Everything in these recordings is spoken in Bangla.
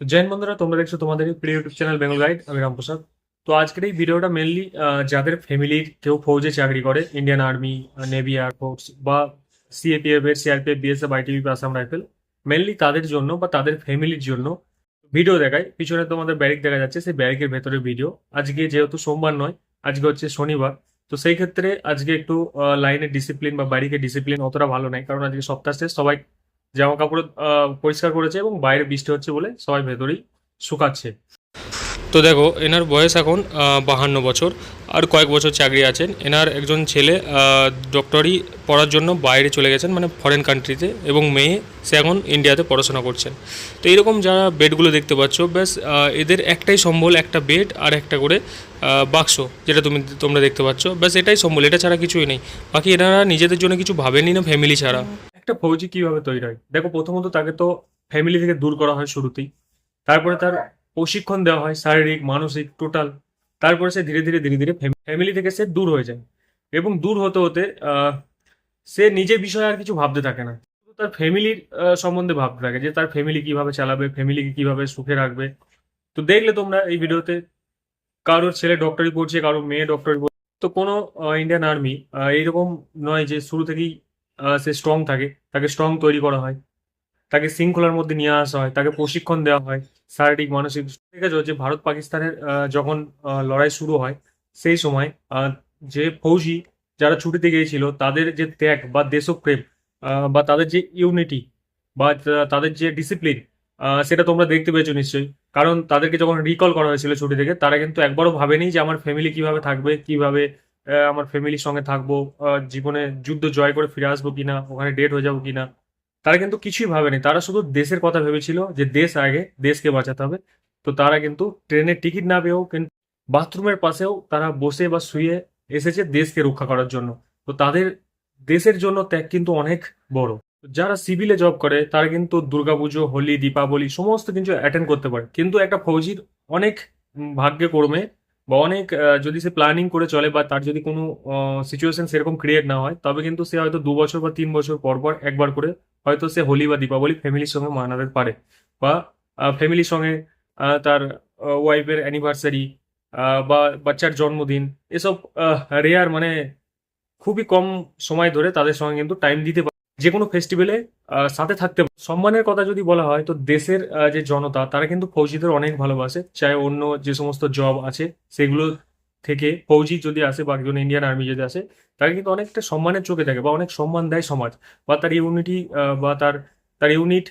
তো জৈন বন্ধুরা, তোমরা দেখছ তোমাদের প্রিয় ইউটিউব চ্যানেল বেঙ্গল গাইড আমি রামপ্রসাদ। তো আজকের এই ভিডিওটা মেনলি যাদের ফ্যামিলির কেউ ফৌজে চাকরি করে Indian army navy air force বা সিএপিএফ এর CRPF BSF ITB Assam rifle mainly তাদের জন্য বা তাদের ফ্যামিলির জন্য ভিডিও দেখায় পিছনে তোমাদের ব্যারিক দেখা যাচ্ছে, সেই ব্যারিকের ভেতরে ভিডিও আজকে যেহেতু সোমবার নয়, আজকে হচ্ছে শনিবার, তো সেই ক্ষেত্রে আজকে একটু লাইনের ডিসিপ্লিন বা বাড়িকে ডিসিপ্লিন অতটা ভালো নাই, কারণ আজকে সপ্তাহ শেষ, সবাই জামা কাপড় পরিষ্কার করেছে এবং বাইরে বৃষ্টি হচ্ছে বলে সবাই ভেতরেই শুকাচ্ছে। তো দেখো, এনার বয়স এখন বাহান্ন বছর। আর কয়েক বছর চাকরি আছেন। এনার একজন ছেলে ডক্টরি পড়ার জন্য বাইরে চলে গেছেন মানে ফরেন কান্ট্রিতে এবং মেয়ে, সে এখন ইন্ডিয়াতে পড়াশোনা করছেন। তো এইরকম যারা বেডগুলো দেখতে পাচ্ছ, ব্যাস এদের একটাই সম্বল, একটা বেড আর একটা করে বাক্স, যেটা তুমি, তোমরা দেখতে পাচ্ছ। ব্যাস, এটাই সম্বল, এটা ছাড়া কিছুই নেই। বাকি এনারা নিজেদের জন্য কিছু ভাবেনি না ফ্যামিলি ছাড়া। একটা ফৌজি কীভাবে তৈরি হয়? দেখো প্রথমত তাকে তো ফ্যামিলি থেকে দূর করা হয় শুরুতেই। তারপরে তার প্রশিক্ষণ দেওয়া হয় শারীরিক মানসিক টোটাল তারপরে সে ধীরে ধীরে ধীরে ধীরে ফ্যামিলি থেকে সে দূর হয়ে যায়। এবং দূর হতে হতে সে নিজের বিষয়ে আর কিছু ভাবতে থাকে না। তার ফ্যামিলির সম্বন্ধে ভাবতে থাকে যে তার ফ্যামিলি কীভাবে চালাবে ফ্যামিলিকে কীভাবে সুখে রাখবে। তো দেখলে তোমরা এই ভিডিওতে কারোর ছেলে ডক্টরি পড়ছে কারোর মেয়ে ডক্টরি পড়ছে। তো কোনো ইন্ডিয়ান আর্মি এইরকম নয় যে শুরু থেকেই সে স্ট্রং থাকে, তাকে স্ট্রং তৈরি করা হয়, তাকে শৃঙ্খলার মধ্যে নিয়ে আসা হয়, তাকে প্রশিক্ষণ দেওয়া হয়, শারীরিক, মানসিক। ঠিক আছে যে ভারত পাকিস্তানের যখন লড়াই শুরু হয়, সেই সময় যে ফৌজি যারা ছুটিতে গিয়েছিল, তাদের যে ত্যাগ বা দেশপ্রেম বা তাদের যে ইউনিটি বা তাদের যে ডিসিপ্লিন সেটা তোমরা দেখতে পেয়েছ নিশ্চয়ই। কারণ তাদেরকে যখন রিকল করা হয়েছিল ছুটি থেকে, তারা কিন্তু একবারও ভাবেনি যে আমার ফ্যামিলি কীভাবে থাকবে, কীভাবে আমার ফ্যামিলির সঙ্গে থাকব জীবনে যুদ্ধ জয় করে ফিরে আসব কিনা, ওখানে ডেট হয়ে যাব কিনা, তারা কিন্তু কিছুই ভাবেনি। তারা শুধু দেশের কথা ভেবেছিল যে দেশ আগে, দেশকে বাঁচাতে হবে। তো তারা কিন্তু ট্রেনের টিকিট না পেয়েও কিন্তু বাথরুমের পাশেও তারা বসে বা শুয়ে এসেছে দেশকে রক্ষা করার জন্য। তো তাদের দেশের জন্য ত্যাগ কিন্তু অনেক বড়। যারা সিভিলে জব করে, তারা কিন্তু দুর্গাপুজো, হোলি, দীপাবলি, সমস্ত কিছু অ্যাটেন্ড করতে পারে। কিন্তু একটা ফৌজির অনেক ভাগ্যে কর্মে বা অনেক যদি সে প্ল্যানিং করে চলে বা তার যদি কোনো সিচুয়েশন সেরকম ক্রিয়েট না হয়, তবে কিন্তু সে হয়তো দু বছর বা তিন বছর পর পর একবার করে হয়তো সে হোলি বা দীপাবলি ফ্যামিলির সঙ্গে মানাতে পারে। বা ফ্যামিলির সঙ্গে তার ওয়াইফের অ্যানিভার্সারি বা বাচ্চার জন্মদিন, এসব রেয়ার মানে খুবই কম সময় ধরে তাদের সঙ্গে কিন্তু টাইম দিতে যে কোনো ফেস্টিভ্যালে সাথে থাকতে। সম্মানের কথা যদি বলা হয়, তো দেশের যে জনতা, তারা কিন্তু ফৌজিদের অনেক ভালোবাসে। চাই অন্য যে সমস্ত জব আছে, সেগুলো থেকে ফৌজি যদি আসে বা একজন ইন্ডিয়ান আর্মি যদি আসে তাকে কিন্তু অনেকটা সম্মানের চোখে থাকে বা অনেক সম্মান দেয় সমাজ বা তার ইউনিটি বা তার তার ইউনিট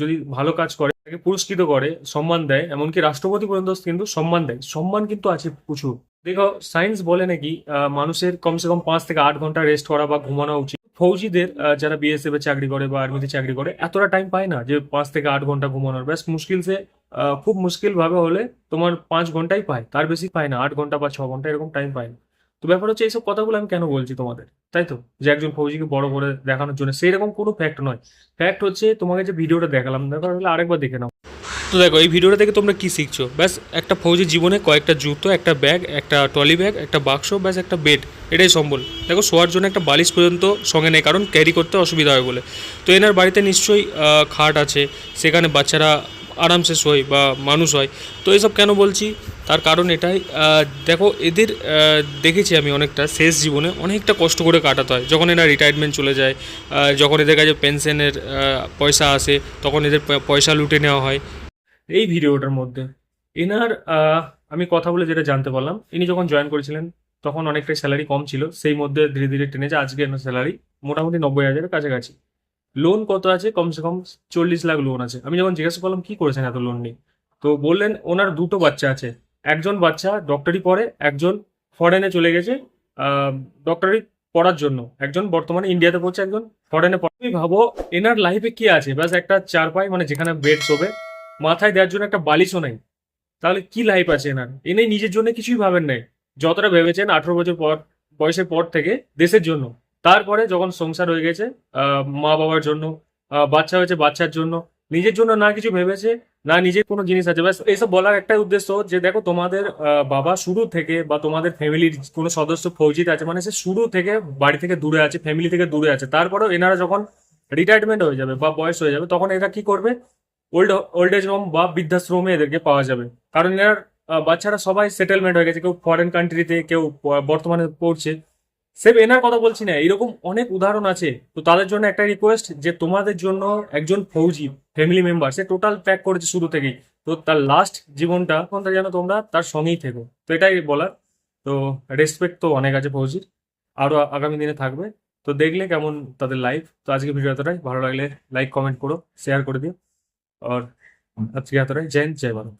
যদি ভালো কাজ করে, তাকে পুরস্কৃত করে, সম্মান দেয়। এমনকি রাষ্ট্রপতি পর্যন্ত কিন্তু সম্মান দেয়। সম্মান কিন্তু আছে প্রচুর। দেখো সায়েন্স বলে নাকি মানুষের কমসে কম পাঁচ থেকে আট ঘণ্টা রেস্ট করা বা ঘুমানো উচিত। ফৌজিদের যারা বিএসএফ এ চাকরি করে বা আর্মিতে চাকরি করে, এতটা টাইম পায় না যে পাঁচ থেকে আট ঘণ্টা ঘুমানোর। ব্যাস, মুশকিল সে খুব মুশকিল ভাবে হলে তোমার পাঁচ ঘন্টাই পায়। তার বেশি পায় না, আট ঘণ্টা বা ছ ঘণ্টা এরকম টাইম পায় না। তো ব্যাপার হচ্ছে এইসব কথাগুলো আমি কেন বলছি তোমাদের? তাই তো? যে একজন ফৌজিকে বড় করে দেখানোর জন্য। সেই রকম কোনো ফ্যাক্ট নয়। ফ্যাক্ট হচ্ছে তোমাকে যে ভিডিওটা দেখালাম দরকার হলে আরেকবার দেখে নাও। তো দেখো, এই ভিডিওটা থেকে তোমরা কি শিখছো? ব্যাস, একটা ফৌজির জীবনে কয়েকটা জুতো, একটা ব্যাগ, একটা ট্রলি ব্যাগ, একটা বাক্স, ব্যাস, একটা বেড এটাই সম্বল। দেখো, শোয়ার জন্য একটা বালিশ পর্যন্ত সঙ্গে নেই, কারণ ক্যারি করতে অসুবিধা হয় বলে। তো এনার বাড়িতে নিশ্চয়ই খাট আছে, সেখানে বাচ্চারা আরামসে শোয় বা মানুষ হয়। তো এসব কেন বলছি? তার কারণ এটাই দেখো, এদের দেখেছি আমি অনেকটা শেষ জীবনে অনেকটা কষ্ট করে কাটাতে হয়। যখন এরা রিটায়ারমেন্ট চলে যায় যখন এদের কাছে পেনশনের পয়সা আসে, তখন এদের পয়সা লুটে নেওয়া হয়। এই ভিডিওটার মধ্যে। এনার আমি কথা বলে যেটা জানতে পারলাম, ইনি যখন জয়েন করেছিলেন, তখন অনেকটাই স্যালারি কম ছিল। সেই মধ্যে ধীরে ধীরে টেনেছে আজকে এনার স্যালারি মোটামুটি নব্বই হাজারের কাছাকাছি। লোন কত আছে? কমসে কম চল্লিশ লাখ লোন আছে। আমি যখন জিজ্ঞাসা করলাম, কি করেছেন এত লোন নিয়ে? তো বললেন, ওনার দুটো বাচ্চা আছে। একজন বাচ্চা ডক্টরি পড়ে, একজন ফরেনে চলে গেছে ডক্টরি পড়ার জন্য। একজন বর্তমানে ইন্ডিয়াতে পড়ছে, একজন ফরেনে পড়ে ভাবো, এনার লাইফে কি আছে? ব্যাস একটা চার চারপাই মানে যেখানে বেড শোবে মাথায় দেওয়ার জন্য একটা বালিশও নাই। তাহলে কি লাইফ আছে এনার? এনে নিজের জন্য কিছুই ভাবেন নাই। যতটা ভেবেছেন আঠারো বছর পর, বয়সের পর থেকে দেশের জন্য। তারপরে যখন সংসার হয়ে গেছে মা বাবার জন্য বাচ্চা হয়েছে বাচ্চার জন্য, নিজের জন্য না কিছু ভেবেছে, না নিজের কোনো জিনিস আছে। ব্যাস এইসব বলার একটাই উদ্দেশ্য যে, দেখো, তোমাদের বাবা শুরু থেকে বা তোমাদের ফ্যামিলির কোনো সদস্য ফৌজিতে আছে মানে সে শুরু থেকে বাড়ি থেকে দূরে আছে ফ্যামিলি থেকে দূরে আছে। তারপরেও এনারা যখন রিটায়ারমেন্ট হয়ে যাবে বা বয়স হয়ে যাবে, তখন এরা কি করবে? ওল্ড ওল্ড এজ হোম বা বৃদ্ধাশ্রমে এদেরকে পাওয়া যাবে। কারণ এনার বাচ্চারা সবাই সেটেলমেন্ট হয়ে গেছে। কেউ ফরেন কান্ট্রিতে কেউ বর্তমানে পড়ছে। সেভ এনার কথা বলছি না এরকম অনেক উদাহরণ আছে। তো তাদের জন্য একটা রিকোয়েস্ট যে তোমাদের জন্য একজন ফৌজি ফ্যামিলি মেম্বার সে টোটাল প্যাক করেছে শুরু থেকেই। তো তার লাস্ট জীবনটা কোনটা যেন তোমরা তার সঙ্গেই থেকো। তো এটাই বলার। তো রেসপেক্ট তো অনেক আছে ফৌজির, আরও আগামী দিনে থাকবে। তো দেখলে কেমন তাদের লাইফ তো আজকে ভিডিও এতটাই। ভালো লাগলে লাইক কমেন্ট করো শেয়ার করে দিও। আর আজকে এতটাই জয় হিন্দ, জয় ভারত